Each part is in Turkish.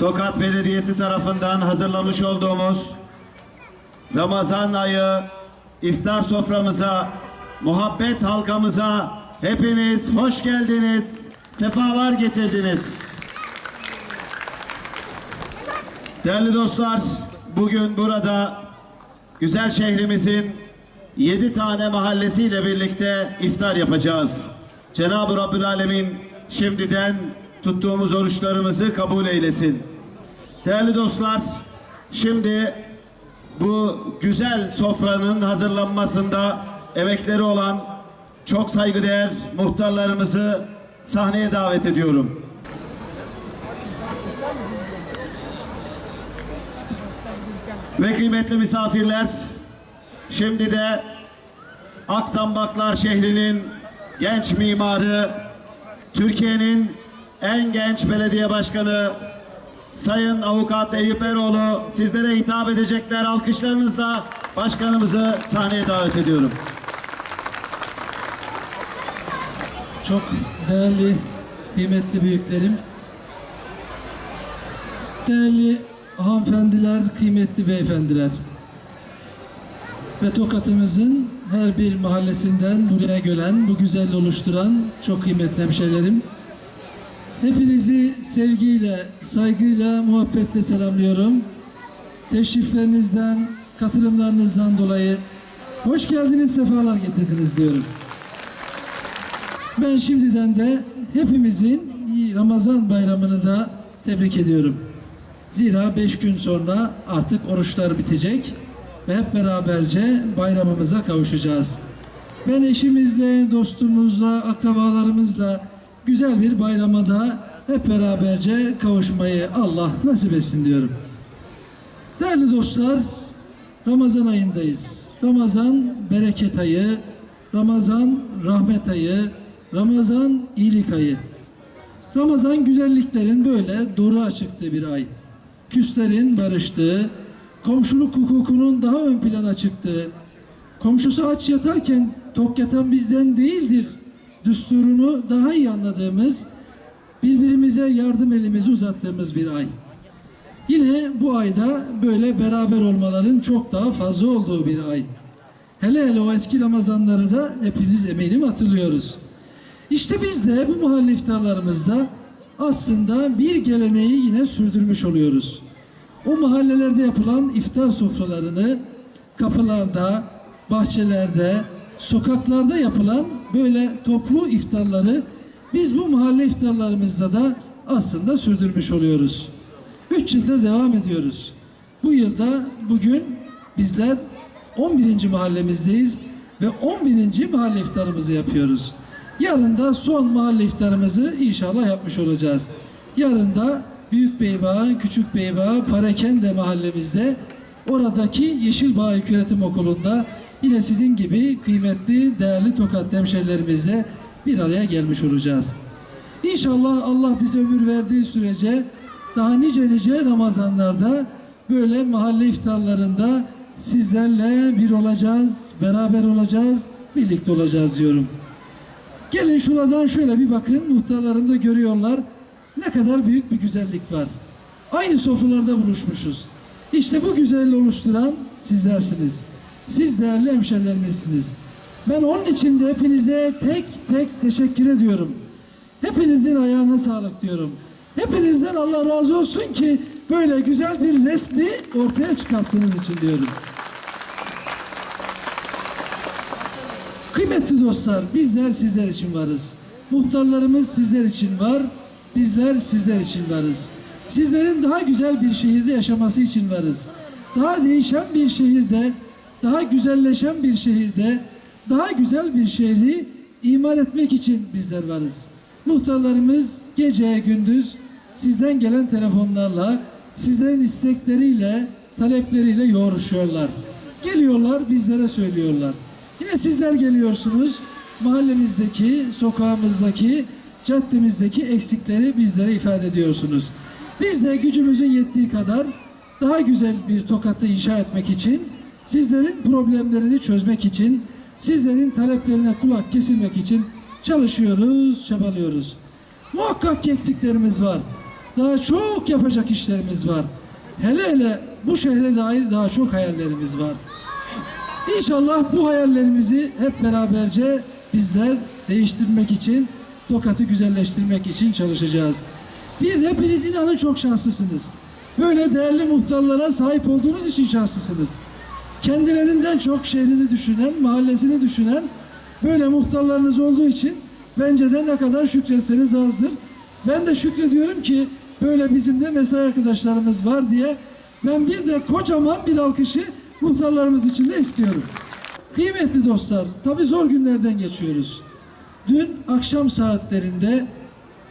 Tokat Belediyesi tarafından hazırlamış olduğumuz Ramazan ayı iftar soframıza, muhabbet halkamıza hepiniz hoş geldiniz, sefalar getirdiniz. Değerli dostlar, bugün burada güzel şehrimizin yedi tane mahallesiyle birlikte iftar yapacağız. Cenab-ı Rabbül Alemin şimdiden tuttuğumuz oruçlarımızı kabul eylesin. Değerli dostlar, şimdi bu güzel sofranın hazırlanmasında emekleri olan çok saygıdeğer muhtarlarımızı sahneye davet ediyorum. Ve kıymetli misafirler, şimdi de Aksambaklar şehrinin genç mimarı, Türkiye'nin en genç belediye başkanı Sayın Avukat Eyüp Eroğlu sizlere hitap edecekler. Alkışlarınızla başkanımızı sahneye davet ediyorum. Çok değerli, kıymetli büyüklerim, değerli hanımefendiler, kıymetli beyefendiler ve Tokat'ımızın her bir mahallesinden buraya gelen, bu güzel oluşturan çok kıymetli hemşehrilerim. Hepinizi sevgiyle, saygıyla, muhabbetle selamlıyorum. Teşriflerinizden, katılımlarınızdan dolayı hoş geldiniz, sefalar getirdiniz diyorum. Ben şimdiden de hepimizin Ramazan bayramını da tebrik ediyorum. Zira beş gün sonra artık oruçlar bitecek ve hep beraberce bayramımıza kavuşacağız. Ben eşimizle, dostumuzla, akrabalarımızla güzel bir bayrama da hep beraberce kavuşmayı Allah nasip etsin diyorum. Değerli dostlar, Ramazan ayındayız. Ramazan bereket ayı, Ramazan rahmet ayı, Ramazan iyilik ayı. Ramazan güzelliklerin böyle doğru çıktığı bir ay. Küslerin barıştığı, komşuluk hukukunun daha ön plana çıktığı, komşusu aç yatarken tok yatan bizden değildir düsturunu daha iyi anladığımız, birbirimize yardım elimizi uzattığımız bir ay. Yine bu ayda böyle beraber olmaların çok daha fazla olduğu bir ay. Hele hele o eski Ramazanları da hepiniz eminim hatırlıyoruz. İşte biz de bu mahalle iftarlarımızda aslında bir geleneği yine sürdürmüş oluyoruz. O mahallelerde yapılan iftar sofralarını kapılarda, bahçelerde, sokaklarda yapılan böyle toplu iftarları biz bu mahalle iftarlarımızda da aslında sürdürmüş oluyoruz. Üç yıldır devam ediyoruz. Bu yılda bugün bizler 11. mahallemizdeyiz ve 11. mahalle iftarımızı yapıyoruz. Yarın da son mahalle iftarımızı inşallah yapmış olacağız. Yarın da Büyük Beybağ, Küçük Beybağ, Parakende mahallemizde oradaki Yeşilbağ İlköğretim Okulu'nda yine sizin gibi kıymetli, değerli Tokat hemşehrilerimizle bir araya gelmiş olacağız. İnşallah Allah bize ömür verdiği sürece daha nice nice Ramazanlarda böyle mahalle iftarlarında sizlerle bir olacağız, beraber olacağız, birlikte olacağız diyorum. Gelin şuradan şöyle bir bakın. Muhtarlarım da görüyorlar. Ne kadar büyük bir güzellik var. Aynı sofralarda buluşmuşuz. İşte bu güzelliği oluşturan sizlersiniz. Siz değerli hemşerilerimizsiniz. Ben onun için de hepinize tek tek teşekkür ediyorum. Hepinizin ayağına sağlık diyorum. Hepinizden Allah razı olsun ki böyle güzel bir resmi ortaya çıkarttığınız için diyorum. Kıymetli dostlar, bizler sizler için varız. Muhtarlarımız sizler için var, bizler sizler için varız. Sizlerin daha güzel bir şehirde yaşaması için varız. Daha değişen bir şehirde, daha güzelleşen bir şehirde, daha güzel bir şehri imar etmek için bizler varız. Muhtarlarımız gece gündüz sizden gelen telefonlarla, sizlerin istekleriyle, talepleriyle yoğruşuyorlar. Geliyorlar, bizlere söylüyorlar. Yine sizler geliyorsunuz. Mahallemizdeki, sokağımızdaki, caddemizdeki eksikleri bizlere ifade ediyorsunuz. Biz de gücümüzün yettiği kadar daha güzel bir tokatı inşa etmek için, sizlerin problemlerini çözmek için, sizlerin taleplerine kulak kesilmek için çalışıyoruz, çabalıyoruz. Muhakkak eksiklerimiz var. daha çok yapacak işlerimiz var. Hele hele bu şehre dair daha çok hayallerimiz var. İnşallah bu hayallerimizi hep beraberce bizler değiştirmek için, Tokat'ı güzelleştirmek için çalışacağız. Bir de hepiniz inanın çok şanslısınız. Böyle değerli muhtarlara sahip olduğunuz için şanslısınız. Kendilerinden çok şehrini düşünen, mahallesini düşünen böyle muhtarlarınız olduğu için bence de ne kadar şükretseniz azdır. Ben de şükrediyorum ki böyle bizim de mesai arkadaşlarımız var diye ben bir de kocaman bir alkışı muhtarlarımız için de istiyorum. Kıymetli dostlar, tabi zor günlerden geçiyoruz. Dün akşam saatlerinde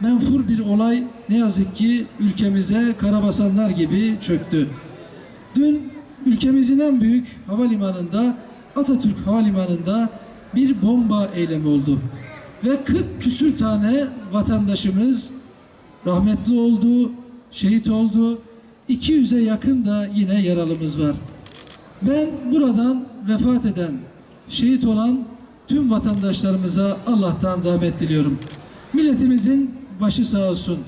menfur bir olay ne yazık ki ülkemize karabasanlar gibi çöktü. Dün ülkemizin en büyük havalimanında Atatürk Havalimanı'nda bir bomba eylemi oldu. Ve 40 küsür tane vatandaşımız rahmetli oldu, şehit oldu. 200'e yakın da yine yaralımız var. Ben buradan vefat eden, şehit olan tüm vatandaşlarımıza Allah'tan rahmet diliyorum. Milletimizin başı sağ olsun.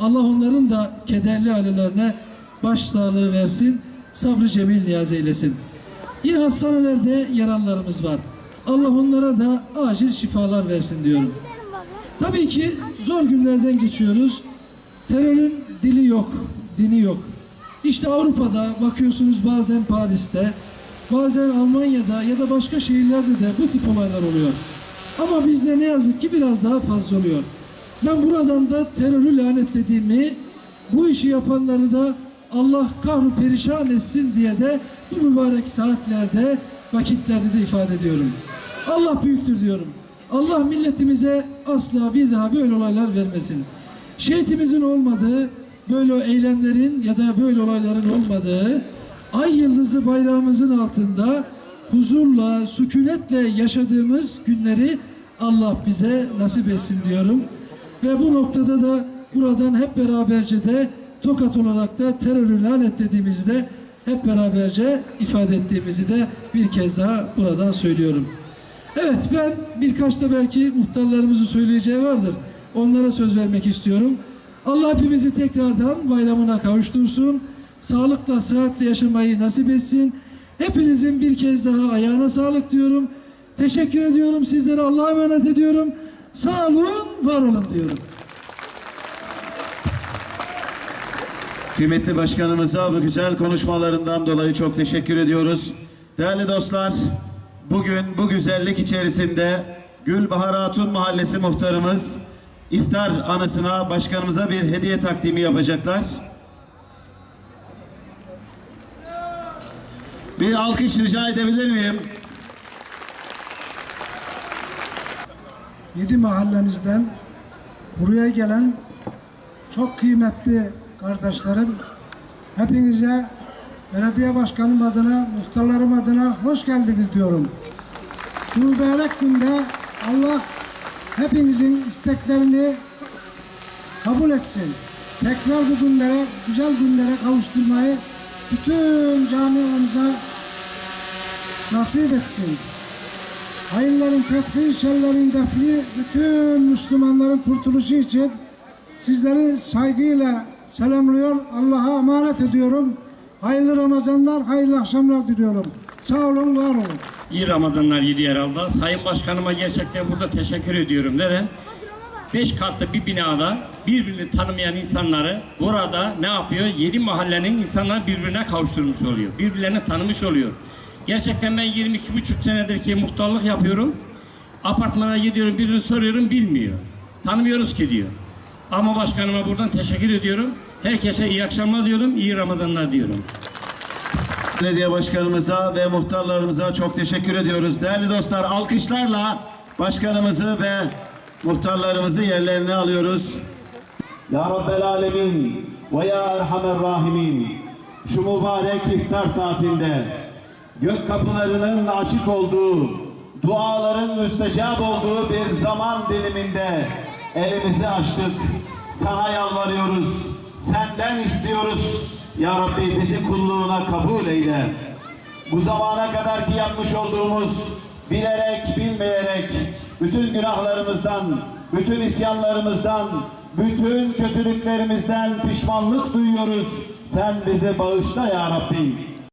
Allah onların da kederli ailelerine baş sağlığı versin, sabrı cemil niyaz eylesin. Yine hastanelerde yaralılarımız var. Allah onlara da acil şifalar versin diyorum. Tabii ki zor günlerden geçiyoruz. Terörün dili yok, dini yok. İşte Avrupa'da bakıyorsunuz bazen Paris'te, bazen Almanya'da ya da başka şehirlerde de bu tip olaylar oluyor. Ama bizde ne yazık ki biraz daha fazla oluyor. Ben buradan da terörü lanetlediğimi, bu işi yapanları da Allah kahru perişan etsin diye de bu mübarek saatlerde, vakitlerde de ifade ediyorum. Allah büyüktür diyorum. Allah milletimize asla bir daha böyle olaylar vermesin. Şehitimizin olmadığı, böyle eylemlerin ya da böyle olayların olmadığı, ay yıldızı bayrağımızın altında huzurla, sükunetle yaşadığımız günleri Allah bize nasip etsin diyorum. Ve bu noktada da buradan hep beraberce de Tokat olarak da terörü lanetlediğimizi de hep beraberce ifade ettiğimizi de bir kez daha buradan söylüyorum. Evet ben birkaç da belki muhtarlarımızın söyleyeceği vardır. Onlara söz vermek istiyorum. Allah hepimizi tekrardan bayramına kavuştursun. Sağlıkla, sıhhatle yaşamayı nasip etsin. Hepinizin bir kez daha ayağına sağlık diyorum. Teşekkür ediyorum. Sizlere Allah'a emanet ediyorum. Sağ olun, var olun diyorum. Kıymetli başkanımıza bu güzel konuşmalarından dolayı çok teşekkür ediyoruz. Değerli dostlar, bugün bu güzellik içerisinde Gülbahar Hatun Mahallesi muhtarımız iftar anısına başkanımıza bir hediye takdimi yapacaklar. Bir alkış rica edebilir miyim? yedi mahallemizden buraya gelen çok kıymetli kardeşlerim hepinize belediye başkanım adına, muhtarlarım adına hoş geldiniz diyorum. Bu mübarek günde Allah hepinizin isteklerini kabul etsin. Tekrar bu günlere, güzel günlere kavuşturmayı bütün camiamıza nasip etsin. Hayırların fethi, şerlerin defi, bütün Müslümanların kurtuluşu için sizleri saygıyla selamlıyor, Allah'a emanet ediyorum. Hayırlı Ramazanlar, hayırlı akşamlar diliyorum. Sağ olun, var olun. İyi Ramazanlar yedi herhalde. Sayın Başkanıma gerçekten burada teşekkür ediyorum. Neden? Beş katlı bir binada birbirini tanımayan insanları burada ne yapıyor? Yedi mahallenin insanlar birbirine kavuşturmuş oluyor. Birbirlerini tanımış oluyor. Gerçekten ben 22 buçuk senedir ki muhtarlık yapıyorum. Apartmana gidiyorum birini soruyorum bilmiyor. Tanımıyoruz ki diyor. Ama başkanıma buradan teşekkür ediyorum. Herkese iyi akşamlar diyorum, iyi Ramazanlar diyorum. Belediye başkanımıza ve muhtarlarımıza çok teşekkür ediyoruz. Değerli dostlar alkışlarla başkanımızı ve muhtarlarımızı yerlerine alıyoruz. Ya Rabbel Alemin ve Ya Erhamer Rahimin şu mübarek iftar saatinde gök kapılarının açık olduğu, duaların müstecap olduğu bir zaman diliminde elimizi açtık. Sana yalvarıyoruz. Senden istiyoruz. Ya Rabbi bizi kulluğuna kabul eyle. Bu zamana kadar ki yapmış olduğumuz bilerek, bilmeyerek bütün günahlarımızdan, bütün isyanlarımızdan, Bütün kötülüklerimizden pişmanlık duyuyoruz. Sen bizi bağışla ya Rabbi.